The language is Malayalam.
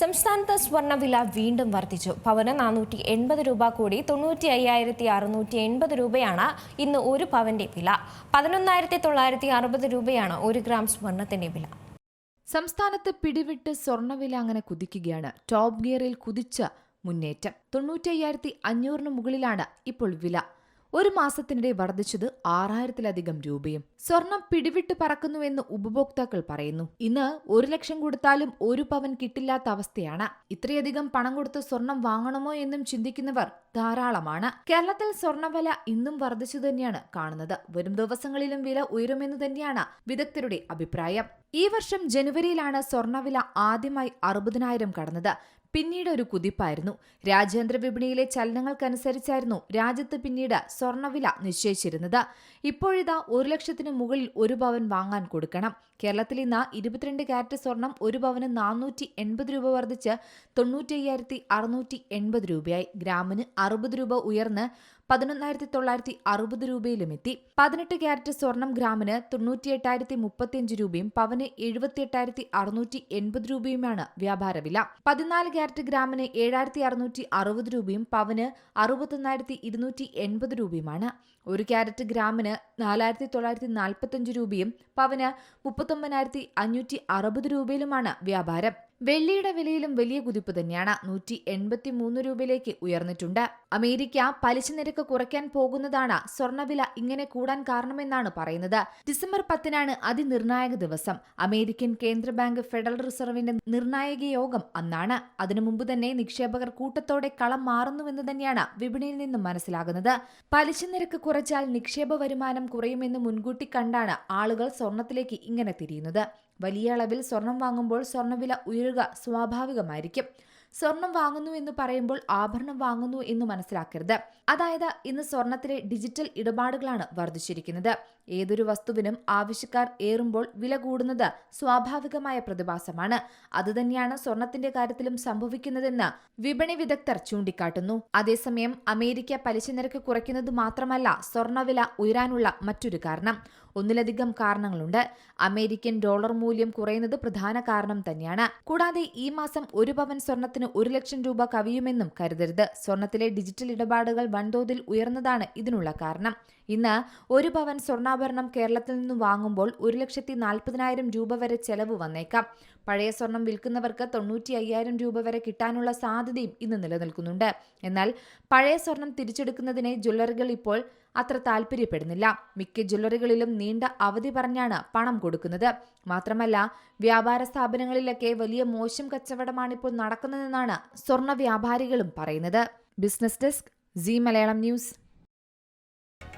സംസ്ഥാനത്ത് സ്വർണവില വീണ്ടും വർദ്ധിച്ചു. പവന് നാനൂറ്റി എൺപത് രൂപ കൂടി തൊണ്ണൂറ്റി അയ്യായിരത്തി അറുന്നൂറ്റി എൺപത് രൂപയാണ് ഇന്ന് ഒരു പവന്റെ വില. പതിനൊന്നായിരത്തി തൊള്ളായിരത്തി അറുപത് രൂപയാണ് ഒരു ഗ്രാം സ്വർണത്തിന്റെ വില. സംസ്ഥാനത്ത് പിടിവിട്ട് സ്വർണവില അങ്ങനെ കുതിക്കുകയാണ്. ടോപ്പ് ഗിയറിൽ കുതിച്ച മുന്നേറ്റം. തൊണ്ണൂറ്റി അയ്യായിരത്തി അഞ്ഞൂറിന് മുകളിലാണ് ഇപ്പോൾ വില. ഒരു മാസത്തിനിടെ വർദ്ധിച്ചത് ആറായിരത്തിലധികം രൂപയും. സ്വർണം പിടിവിട്ട് പറക്കുന്നുവെന്ന് ഉപഭോക്താക്കൾ പറയുന്നു. ഇന്ന് ഒരു ലക്ഷം കൊടുത്താലും ഒരു പവൻ കിട്ടില്ലാത്ത അവസ്ഥയാണ്. ഇത്രയധികം പണം കൊടുത്ത് സ്വർണം വാങ്ങണമോ എന്നും ചിന്തിക്കുന്നവർ ധാരാളമാണ്. കേരളത്തിൽ സ്വർണവില ഇന്നും വർദ്ധിച്ചു തന്നെയാണ് കാണുന്നത്. വരും ദിവസങ്ങളിലും വില ഉയരുമെന്ന് തന്നെയാണ് വിദഗ്ധരുടെ അഭിപ്രായം. ഈ വർഷം ജനുവരിയിലാണ് സ്വർണവില ആദ്യമായി അറുപതിനായിരം കടന്നത്. പിന്നീട് ഒരു കുതിപ്പായിരുന്നു. രാജ്യാന്തര വിപണിയിലെ ചലനങ്ങൾക്കനുസരിച്ചായിരുന്നു രാജ്യത്ത് പിന്നീട് സ്വർണവില നിശ്ചയിച്ചിരുന്നത്. ഇപ്പോഴിതാ ഒരു ലക്ഷത്തിന് മുകളിൽ ഒരു പവൻ വാങ്ങാൻ കൊടുക്കണം. കേരളത്തിൽ ഇന്ന് ഇരുപത്തിരണ്ട് കാരറ്റ് സ്വർണം ഒരു പവന് നാനൂറ്റി എൺപത് രൂപ വർദ്ധിച്ച് തൊണ്ണൂറ്റയ്യായിരത്തി അറുന്നൂറ്റി എൺപത് രൂപയായി. ഗ്രാമിന് അറുപത് രൂപ ഉയർന്ന് പതിനൊന്നായിരത്തി തൊള്ളായിരത്തി അറുപത് രൂപയിലുമെത്തി പതിനെട്ട് ക്യാരറ്റ് സ്വർണം ഗ്രാമിന് തൊണ്ണൂറ്റി എട്ടായിരത്തി മുപ്പത്തിയഞ്ച് രൂപയും പവന് എഴുപത്തി എട്ടായിരത്തി അറുന്നൂറ്റി എൺപത് രൂപയുമാണ് വ്യാപാര വില. പതിനാല് ക്യാരറ്റ് ഗ്രാമിന് ഏഴായിരത്തി അറുന്നൂറ്റി അറുപത് രൂപയും പവന് അറുപത്തൊന്നായിരത്തി ഇരുന്നൂറ്റി എൺപത് രൂപയുമാണ്. ഒരു ക്യാരറ്റ് ഗ്രാമിന് നാലായിരത്തി തൊള്ളായിരത്തി നാൽപ്പത്തഞ്ച് രൂപയും പവന് മുപ്പത്തൊമ്പതിനായിരത്തി അഞ്ഞൂറ്റി അറുപത് രൂപയിലുമാണ് വ്യാപാരം. വെള്ളിയുടെ വിലയിലും വലിയ കുതിപ്പ് തന്നെയാണ്. നൂറ്റി എൺപത്തി മൂന്ന് രൂപയിലേക്ക് ഉയർന്നിട്ടുണ്ട്. അമേരിക്ക പലിശ നിരക്ക് കുറയ്ക്കാൻ പോകുന്നതാണ് സ്വർണവില ഇങ്ങനെ കൂടാൻ കാരണമെന്നാണ് പറയുന്നത്. ഡിസംബർ പത്തിനാണ് അതിനിർണായക ദിവസം. അമേരിക്കൻ കേന്ദ്ര ബാങ്ക് ഫെഡറൽ റിസർവിന്റെ നിർണായക യോഗം അന്നാണ്. അതിനു മുമ്പ് തന്നെ നിക്ഷേപകർ കൂട്ടത്തോടെ കളം മാറുന്നുവെന്ന് തന്നെയാണ് വിപണിയിൽ നിന്നും മനസ്സിലാകുന്നത്. പലിശ നിരക്ക് കുറച്ചാൽ നിക്ഷേപ വരുമാനം കുറയുമെന്ന് മുൻകൂട്ടി കണ്ടാണ് ആളുകൾ സ്വർണത്തിലേക്ക് ഇങ്ങനെ തിരിയുന്നത്. വലിയ അളവിൽ സ്വർണം വാങ്ങുമ്പോൾ സ്വർണവില ഉയരുക സ്വാഭാവികമായിരിക്കും. സ്വർണം വാങ്ങുന്നു എന്ന് പറയുമ്പോൾ ആഭരണം വാങ്ങുന്നു എന്ന് മനസ്സിലാക്കരുത്. അതായത് ഇന്ന് സ്വർണത്തിലെ ഡിജിറ്റൽ ഇടപാടുകളാണ് വർദ്ധിച്ചിരിക്കുന്നത്. ഏതൊരു വസ്തുവിനും ആവശ്യക്കാർ ഏറുമ്പോൾ വില കൂടുന്നത് സ്വാഭാവികമായ പ്രതിഭാസമാണ്. അതുതന്നെയാണ് സ്വർണത്തിന്റെ കാര്യത്തിലും സംഭവിക്കുന്നതെന്ന് വിപണി വിദഗ്ധർ ചൂണ്ടിക്കാട്ടുന്നു. അതേസമയം അമേരിക്ക പലിശ നിരക്ക് കുറയ്ക്കുന്നത് മാത്രമല്ല സ്വർണവില ഉയരാനുള്ള മറ്റൊരു കാരണം. ഒന്നിലധികം കാരണങ്ങളുണ്ട്. അമേരിക്കൻ ഡോളർ മൂല്യം കുറയുന്നത് പ്രധാന കാരണം തന്നെയാണ്. കൂടാതെ ഈ മാസം ഒരു പവൻ സ്വർണത്തിന് ഒരു ലക്ഷം രൂപ കവിയുമെന്നും കരുതരുത്. സ്വർണത്തിലെ ഡിജിറ്റൽ ഇടപാടുകൾ വൻതോതിൽ ഉയർന്നതാണ് ഇതിനുള്ള കാരണം. ഇന്ന് ഒരു പവൻ സ്വർണാഭരണം കേരളത്തിൽ നിന്ന് വാങ്ങുമ്പോൾ ഒരു ലക്ഷത്തി നാൽപ്പതിനായിരം രൂപ വരെ ചെലവ് വന്നേക്കാം. പഴയ സ്വർണം വിൽക്കുന്നവർക്ക് തൊണ്ണൂറ്റി അയ്യായിരം രൂപ വരെ കിട്ടാനുള്ള സാധ്യതയും ഇന്ന് നിലനിൽക്കുന്നുണ്ട്. എന്നാൽ പഴയ സ്വർണം തിരിച്ചെടുക്കുന്നതിനെ ജ്വല്ലറികൾ ഇപ്പോൾ അത്ര താല്പര്യപ്പെടുന്നില്ല മിക്ക ജ്വല്ലറികളിലും നീണ്ട അവധി പറഞ്ഞാണ് പണം കൊടുക്കുന്നത്. മാത്രമല്ല വ്യാപാര സ്ഥാപനങ്ങളിലൊക്കെ വലിയ മോശം കച്ചവടമാണിപ്പോൾ നടക്കുന്നതെന്നാണ് സ്വർണ വ്യാപാരികളും പറയുന്നത്. Business desk C Malayalam news.